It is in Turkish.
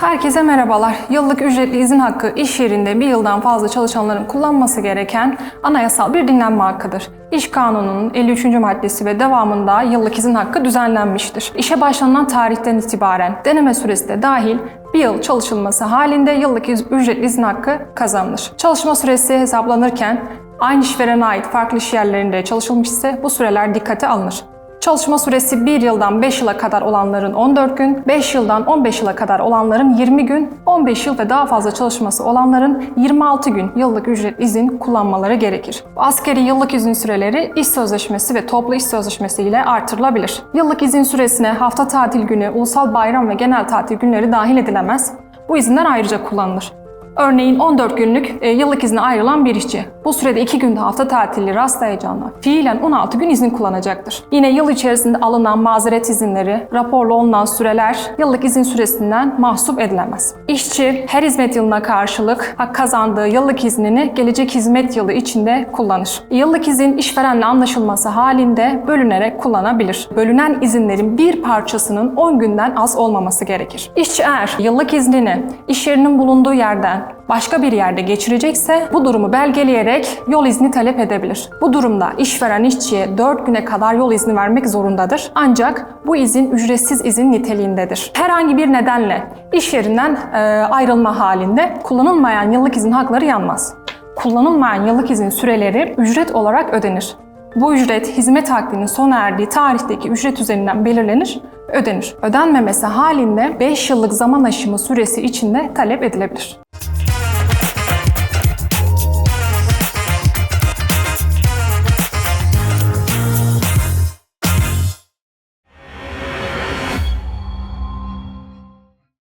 Herkese merhabalar. Yıllık ücretli izin hakkı iş yerinde bir yıldan fazla çalışanların kullanması gereken anayasal bir dinlenme hakkıdır. İş Kanunu'nun 53. maddesi ve devamında yıllık izin hakkı düzenlenmiştir. İşe başlanılan tarihten itibaren deneme süresi de dahil bir yıl çalışılması halinde yıllık ücretli izin hakkı kazanılır. Çalışma süresi hesaplanırken aynı işverene ait farklı iş yerlerinde çalışılmış ise bu süreler dikkate alınır. Çalışma süresi 1 yıldan 5 yıla kadar olanların 14 gün, 5 yıldan 15 yıla kadar olanların 20 gün, 15 yıl ve daha fazla çalışması olanların 26 gün yıllık ücret izin kullanmaları gerekir. Askeri yıllık izin süreleri iş sözleşmesi ve toplu iş sözleşmesi ile artırılabilir. Yıllık izin süresine hafta tatil günü, ulusal bayram ve genel tatil günleri dahil edilemez. Bu izinler ayrıca kullanılır. Örneğin 14 günlük e, yıllık izne ayrılan bir işçi bu sürede 2 günde hafta tatili rastlayacağına fiilen 16 gün izin kullanacaktır. Yine yıl içerisinde alınan mazeret izinleri, raporlu olunan süreler yıllık izin süresinden mahsup edilemez. İşçi her hizmet yılına karşılık hak kazandığı yıllık iznini gelecek hizmet yılı içinde kullanır. Yıllık izin işverenle anlaşılması halinde bölünerek kullanabilir. Bölünen izinlerin bir parçasının 10 günden az olmaması gerekir. İşçi eğer yıllık iznini iş yerinin bulunduğu yerden başka bir yerde geçirecekse bu durumu belgeleyerek yol izni talep edebilir. Bu durumda işveren işçiye 4 güne kadar yol izni vermek zorundadır. Ancak bu izin ücretsiz izin niteliğindedir. Herhangi bir nedenle iş yerinden e, ayrılma halinde kullanılmayan yıllık izin hakları yanmaz. Kullanılmayan yıllık izin süreleri ücret olarak ödenir. Bu ücret hizmet hakkının sona erdiği tarihteki ücret üzerinden belirlenir, ödenir. Ödenmemesi halinde 5 yıllık zaman aşımı süresi içinde talep edilebilir.